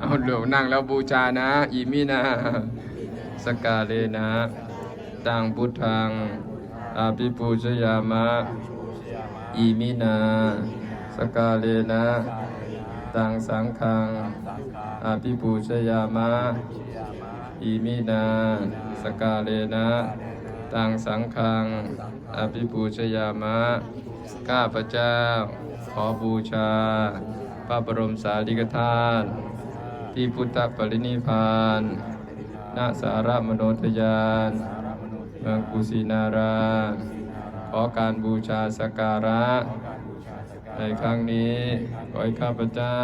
เอาหลวงนั่งแล้วบูชานะ อิมินา สกาเลนะ ตังพุทธังอาภิปูชยามะ อิมินา สกาเลนะ ตังสังฆังอาภิปูชยามะ อิมินา สกาเลนะ ตังสังฆังอาภิปูชยามะ ข้าพเจ้า ขอบูชา ระบรมสารีริกธาตุที่พุทธปรินิพพานณสารมโนทยานเมืองกุสินารา ขอการบูชาสักการะ ในครั้งนี้ขอให้ข้าพเจ้า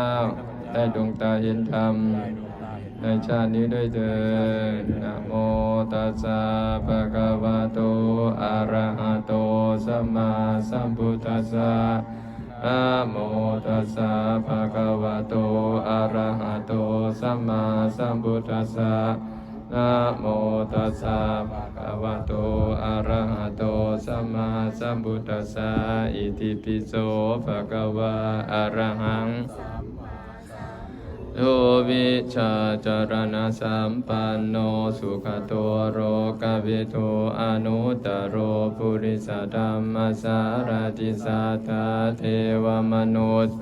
ได้ดวงตาเห็นธรรม ในชาตินี้ด้วยเถิดนะโมตัสสะภะคะวะโต อะระหะโต สัมมาสัมพุทธัสสะนะโม ตัสสะภะคะวะโตอะระหะโตสัมมาสัมพุทธัสสะนะโมตัสสะภะคะวะโตอะระหะโตสัมมาสัมพุทธัสสะอิติปิโสภะคะวะอะระหัง วิชาจารณสัมปันโนสุขโตโรกวิโทอนุตโรปุริสธรรมสารติสัทธาเทวมนุษย์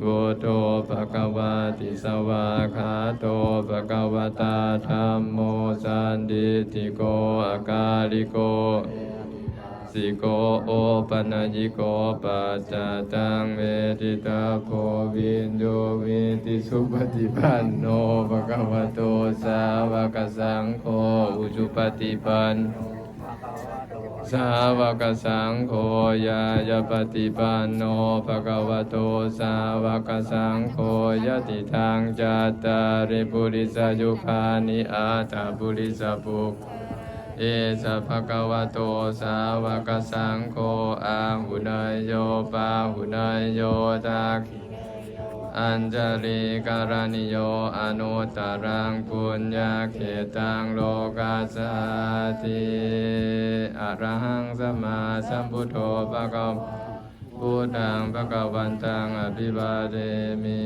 บุโตภะคะวะติสวาคาโตภะคะวะตาธัมโมสันดิติโกอากาลิโก สิโกโอปัญญิโกปัจจตังเวทิตาโพวินโยวิติสุปฏิปันโนภะคะวะโตสาวกสังโฆอุจุปฏิปันสาวกสังโฆยายปฏิปันโนภะคะวะโตสาวกสังโฆยติทางจัตตาริปุริสยุคานิอาตาปุริสปุก เอสะภะคะวะโตสาวกสังโฆอาหุนายโยปาหุนายโยตักอัญจลิการณิโยอนุตตรังปุญญาเขตังโลกาสาติอรหังสัมมาสัมพุทโธภะคะพุทธังภะคะวันตังอภิวาเทมิ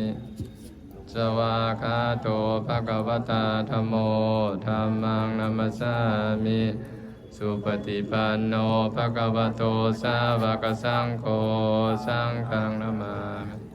สวาคาโตภะคะวตาธโมธัมมัง นัมสสามิสุปฏิปันโนภะคะวะโตสาวกสังโฆสังฆังนามามิ